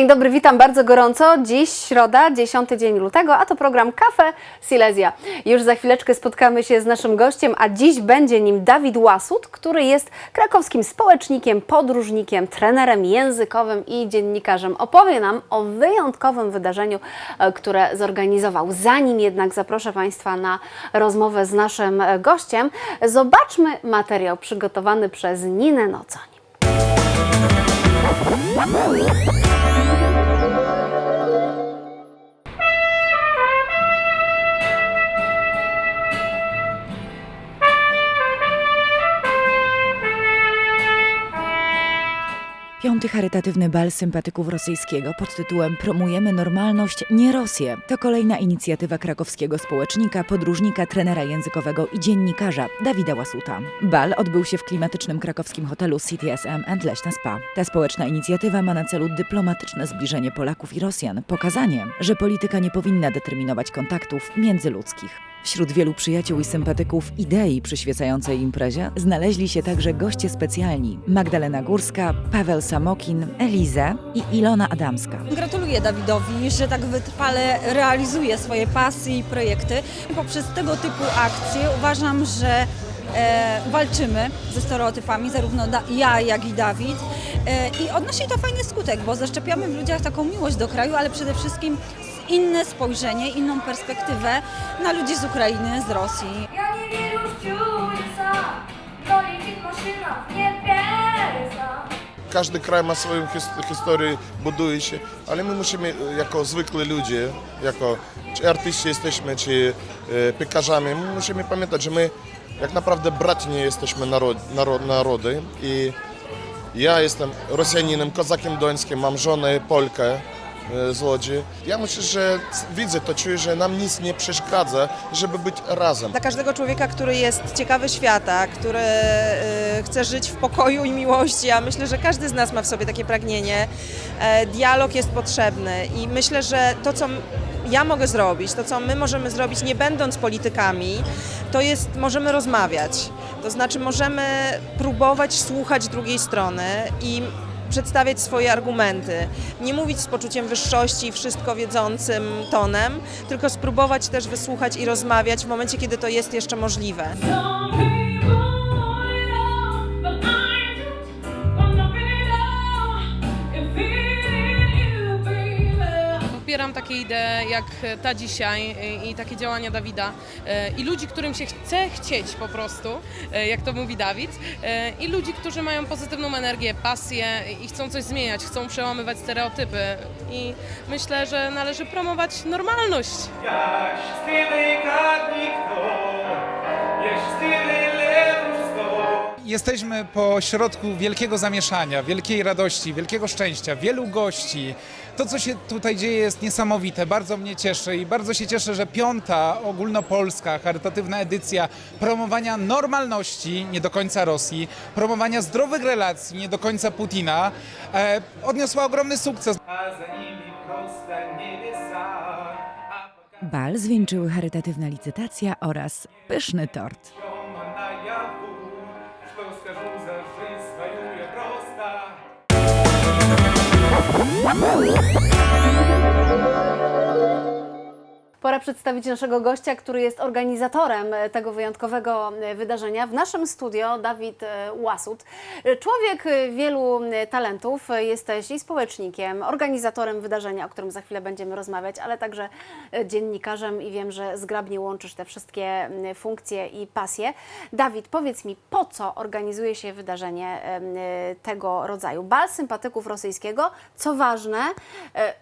Dzień dobry, witam bardzo gorąco. Dziś środa, 10 dzień lutego, a to program Kafe Silesia. Już za chwileczkę spotkamy się z naszym gościem, a dziś będzie nim Dawid Łasut, który jest krakowskim społecznikiem, podróżnikiem, trenerem językowym i dziennikarzem. Opowie nam o wyjątkowym wydarzeniu, e, które zorganizował. Zanim jednak zaproszę Państwa na rozmowę z naszym gościem, zobaczmy materiał przygotowany przez Ninę Nocoń. Piąty charytatywny bal sympatyków rosyjskiego pod tytułem Promujemy normalność, nie Rosję. To kolejna inicjatywa krakowskiego społecznika, podróżnika, trenera językowego i dziennikarza Dawida Łasuta. Bal odbył się w klimatycznym krakowskim hotelu CTSM and Leśna Spa. Ta społeczna inicjatywa ma na celu dyplomatyczne zbliżenie Polaków i Rosjan, pokazanie, że polityka nie powinna determinować kontaktów międzyludzkich. Wśród wielu przyjaciół i sympatyków idei przyświecającej imprezie znaleźli się także goście specjalni Magdalena Górska, Paweł Samokin, Eliza i Ilona Adamska. Gratuluję Dawidowi, że tak wytrwale realizuje swoje pasje i projekty. Poprzez tego typu akcje uważam, że e, walczymy ze stereotypami, zarówno da, ja, jak i Dawid. E, I odnosi to fajny skutek, bo zaszczepiamy w ludziach taką miłość do kraju, ale przede wszystkim inne spojrzenie, inną perspektywę na ludzi z Ukrainy, z Rosji. Ja nie wierzę w чудеса, но летит машина в небеса. Każdy kraj ma swoją his- historię, buduje się, ale my musimy e, jako zwykli ludzie, jako czy artyści jesteśmy, czy e, piekarzami, my musimy pamiętać, że my jak naprawdę braci nie jesteśmy narod, narod, narody i ja jestem Rosjaninem, kozakiem dońskim, mam żonę Polkę e, z Łodzi. Ja myślę, że widzę to, czuję, że nam nic nie przeszkadza, żeby być razem. Dla każdego człowieka, który jest ciekawy świata, który y, chce żyć w pokoju i miłości, a myślę, że każdy z nas ma w sobie takie pragnienie, e, dialog jest potrzebny i myślę, że to, co ja mogę zrobić, to, co my możemy zrobić, nie będąc politykami, to jest, możemy rozmawiać. To znaczy, możemy próbować słuchać drugiej strony i przedstawiać swoje argumenty. Nie mówić z poczuciem wyższości i wszystko wiedzącym tonem, tylko spróbować też wysłuchać i rozmawiać w momencie, kiedy to jest jeszcze możliwe. popieram takie idee jak ta dzisiaj i takie działania Dawida e, i ludzi, którym się chce chcieć po prostu, e, jak to mówi Dawid, e, i ludzi, którzy mają pozytywną energię, pasję i chcą coś zmieniać, chcą przełamywać stereotypy i myślę, że należy promować normalność. Jaś, jesteśmy po środku wielkiego zamieszania, wielkiej radości, wielkiego szczęścia, wielu gości. To, co się tutaj dzieje, jest niesamowite. Bardzo mnie cieszy i bardzo się cieszę, że piąta ogólnopolska charytatywna edycja promowania normalności, nie do końca Rosji, promowania zdrowych relacji, nie do końca Putina, e, odniosła ogromny sukces. Bal zwieńczyły charytatywna licytacja oraz pyszny tort. Woo! Pora przedstawić naszego gościa, który jest organizatorem e, tego wyjątkowego e, wydarzenia. W naszym studio Dawid e, Łasut. Człowiek wielu talentów. Jesteś i społecznikiem, organizatorem wydarzenia, o którym za chwilę będziemy rozmawiać, ale także dziennikarzem i wiem, że zgrabnie łączysz te wszystkie funkcje i pasje. Dawid, powiedz mi, po co organizuje się wydarzenie tego rodzaju? Bal sympatyków rosyjskiego. Co ważne,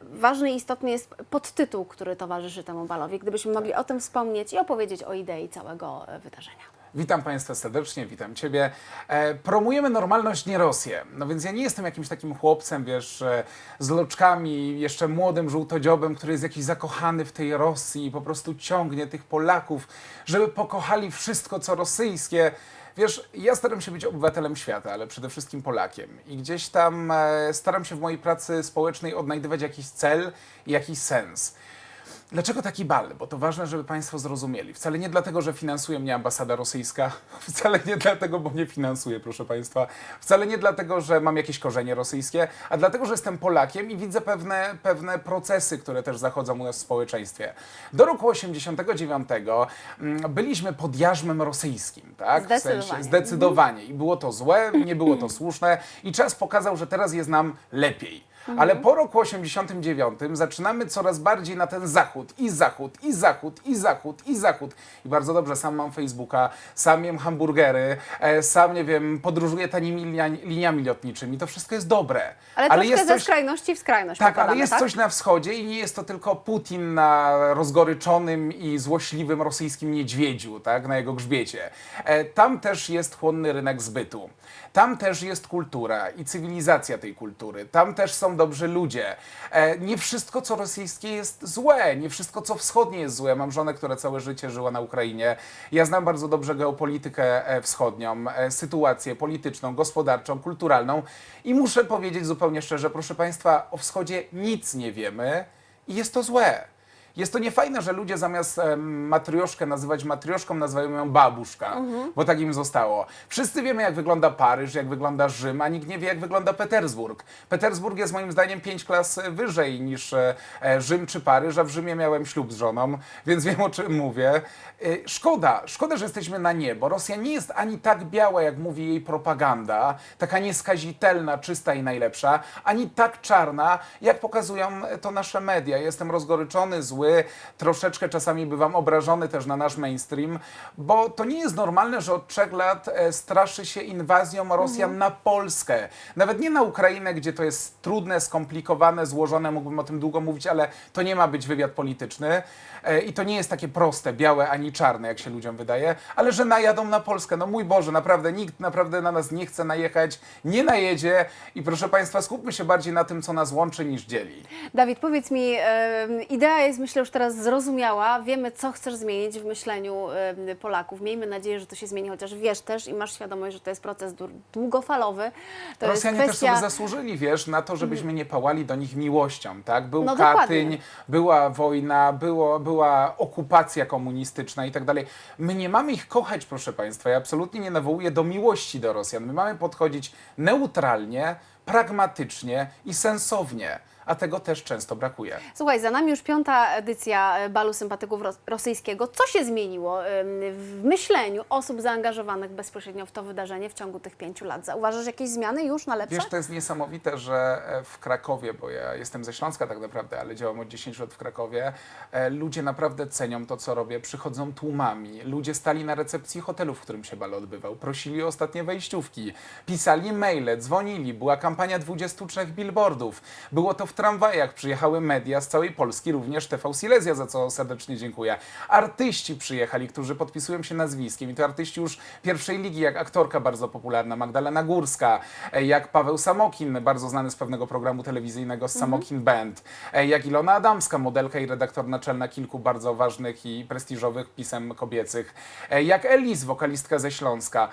ważny i istotny jest podtytuł, który towarzyszy temu balowi. Gdybyśmy mogli o tym wspomnieć i opowiedzieć o idei całego e, wydarzenia. Witam Państwa serdecznie, witam Ciebie. E, promujemy normalność, nie Rosję. No więc ja nie jestem jakimś takim chłopcem, wiesz, e, z loczkami, jeszcze młodym żółtodziobem, który jest jakiś zakochany w tej Rosji i po prostu ciągnie tych Polaków, żeby pokochali wszystko, co rosyjskie. Wiesz, ja staram się być obywatelem świata, ale przede wszystkim Polakiem. I gdzieś tam e, staram się w mojej pracy społecznej odnajdywać jakiś cel i jakiś sens. Dlaczego taki bal? Bo to ważne, żeby Państwo zrozumieli. Wcale nie dlatego, że finansuje mnie ambasada rosyjska, wcale nie dlatego, bo mnie finansuje, proszę Państwa, wcale nie dlatego, że mam jakieś korzenie rosyjskie, a dlatego, że jestem Polakiem i widzę pewne, pewne procesy, które też zachodzą u nas w społeczeństwie. Do roku 89 mm, byliśmy pod jarzmem rosyjskim, tak? W Zdecydowanie. sensie, zdecydowanie. I było to złe, nie było to słuszne i czas pokazał, że teraz jest nam lepiej. Ale po roku 89 zaczynamy coraz bardziej na ten zachód i zachód, i zachód, i zachód, i zachód. I bardzo dobrze, sam mam Facebooka, sam jem hamburgery, e, sam, nie wiem, podróżuję tanimi linia, liniami lotniczymi. To wszystko jest dobre. Ale, troszkę ze coś- skrajności w skrajność tak, ale popadamy, jest tak? coś na wschodzie i nie jest to tylko Putin na rozgoryczonym i złośliwym rosyjskim niedźwiedziu, tak, na jego grzbiecie. E, tam też jest chłonny rynek zbytu. Tam też jest kultura i cywilizacja tej kultury. Tam też są dobrzy ludzie. E, nie wszystko, co rosyjskie jest złe. Nie wszystko, co wschodnie jest złe. Mam żonę, która całe życie żyła na Ukrainie. Ja znam bardzo dobrze geopolitykę e, wschodnią, e, sytuację polityczną, gospodarczą, kulturalną i muszę powiedzieć zupełnie szczerze, proszę Państwa, o wschodzie nic nie wiemy i jest to złe. Jest to niefajne, że ludzie zamiast em, matrioszkę nazywać matrioszką, nazywają ją babuszka, bo tak im zostało. Wszyscy wiemy, jak wygląda Paryż, jak wygląda Rzym, a nikt nie wie, jak wygląda Petersburg. Petersburg jest moim zdaniem pięć klas e, wyżej niż e, e, Rzym czy Paryż, a w Rzymie miałem ślub z żoną, więc wiem, o czym mówię. E, Szkoda, szkoda, że jesteśmy na nie, bo Rosja nie jest ani tak biała, jak mówi jej propaganda, taka nieskazitelna, czysta i najlepsza, ani tak czarna, jak pokazują to nasze media. Jestem rozgoryczony, zły, troszeczkę czasami bywam obrażony też na nasz mainstream, bo to nie jest normalne, że od trzech lat e, straszy się inwazją Rosjan na Polskę. Nawet nie na Ukrainę, gdzie to jest trudne, skomplikowane, złożone, mógłbym o tym długo mówić, ale to nie ma być wywiad polityczny e, i to nie jest takie proste, białe ani czarne, jak się ludziom wydaje, ale że najadą na Polskę. No mój Boże, naprawdę nikt naprawdę na nas nie chce najechać, nie najedzie i proszę Państwa, skupmy się bardziej na tym, co nas łączy, niż dzieli. Dawid, powiedz mi, idea jest myślę już teraz zrozumiała. Wiemy, co chcesz zmienić w myśleniu Polaków. Miejmy nadzieję, że to się zmieni, chociaż wiesz też i masz świadomość, że to jest proces dłu- długofalowy. To Rosjanie jest też sobie kwestia... zasłużyli, wiesz, na to, żebyśmy nie pałali do nich miłością, tak? Był No Katyń, dokładnie. była wojna, było, była okupacja komunistyczna i tak dalej. My nie mamy ich kochać, proszę Państwa. Ja absolutnie nie nawołuję do miłości do Rosjan. My mamy podchodzić neutralnie, pragmatycznie i sensownie, a tego też często brakuje. Słuchaj, za nami już piąta edycja e, Balu Sympatyków Ros- Rosyjskiego. Co się zmieniło w myśleniu osób zaangażowanych bezpośrednio w to wydarzenie w ciągu tych pięciu lat? Zauważasz jakieś zmiany już na lepsze? Wiesz, to jest niesamowite, że e, w Krakowie, bo ja jestem ze Śląska tak naprawdę, ale działam od 10 lat w Krakowie, e, ludzie naprawdę cenią to, co robię, przychodzą tłumami. Ludzie stali na recepcji hotelu, w którym się bal odbywał, prosili o ostatnie wejściówki, pisali maile, dzwonili, była kampania 23 billboardów. Było to w tramwajach, przyjechały media z całej Polski, również TV Silesia, za co serdecznie dziękuję. Artyści przyjechali, którzy podpisują się nazwiskiem i to artyści już pierwszej ligi, jak aktorka bardzo popularna Magdalena Górska, e, jak Paweł Samokin, bardzo znany z pewnego programu telewizyjnego z Samokin Band, e, jak Ilona Adamska, modelka i redaktor naczelna kilku bardzo ważnych i prestiżowych pisem kobiecych, e, jak Elis, wokalistka ze Śląska.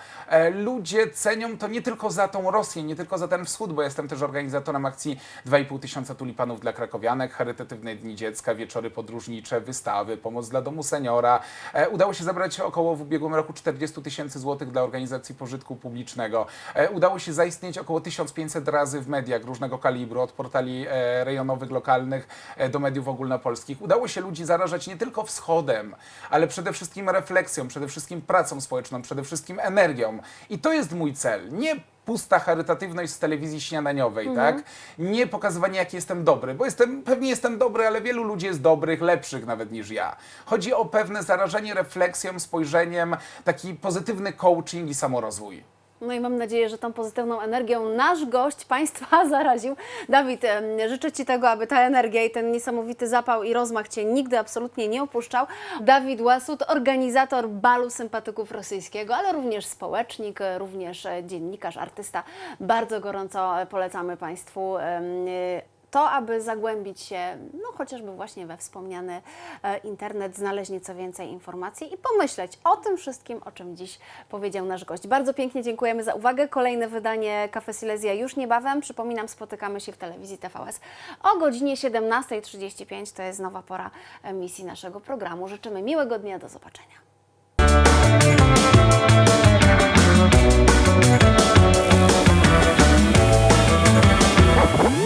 Ludzie cenią to nie tylko za tą Rosję, nie tylko za ten wschód, bo jestem też organizatorem akcji 2,5 tysiąca tulipanów dla krakowianek, charytatywne dni dziecka, wieczory podróżnicze, wystawy, pomoc dla domu seniora. E, Udało się zebrać około w ubiegłym roku 40 tysięcy złotych dla organizacji pożytku publicznego. E, Udało się zaistnieć około 1500 razy w mediach różnego kalibru, od portali e, rejonowych, lokalnych do mediów ogólnopolskich. Udało się ludzi zarażać nie tylko wschodem, ale przede wszystkim refleksją, przede wszystkim pracą społeczną, przede wszystkim energią. I to jest mój cel. Nie pusta charytatywność z telewizji śniadaniowej, tak? Nie pokazywanie, jaki jestem dobry, bo jestem, pewnie jestem dobry, ale wielu ludzi jest dobrych, lepszych nawet niż ja. Chodzi o pewne zarażenie refleksją, spojrzeniem, taki pozytywny coaching i samorozwój. No i mam nadzieję, że tą pozytywną energią nasz gość Państwa zaraził. Dawid, życzę Ci tego, aby ta energia i ten niesamowity zapał i rozmach Cię nigdy absolutnie nie opuszczał. Dawid Łasut, organizator Balu Sympatyków Rosyjskiego, ale również społecznik, e, również e, dziennikarz, artysta. Bardzo gorąco polecamy Państwu to, aby zagłębić się, no chociażby właśnie we wspomniany e, internet, znaleźć nieco więcej informacji i pomyśleć o tym wszystkim, o czym dziś powiedział nasz gość. Bardzo pięknie dziękujemy za uwagę. Kolejne wydanie Cafe Silesia już niebawem. Przypominam, spotykamy się w telewizji TVS o godzinie 17.35. To jest nowa pora emisji naszego programu. Życzymy miłego dnia. Do zobaczenia.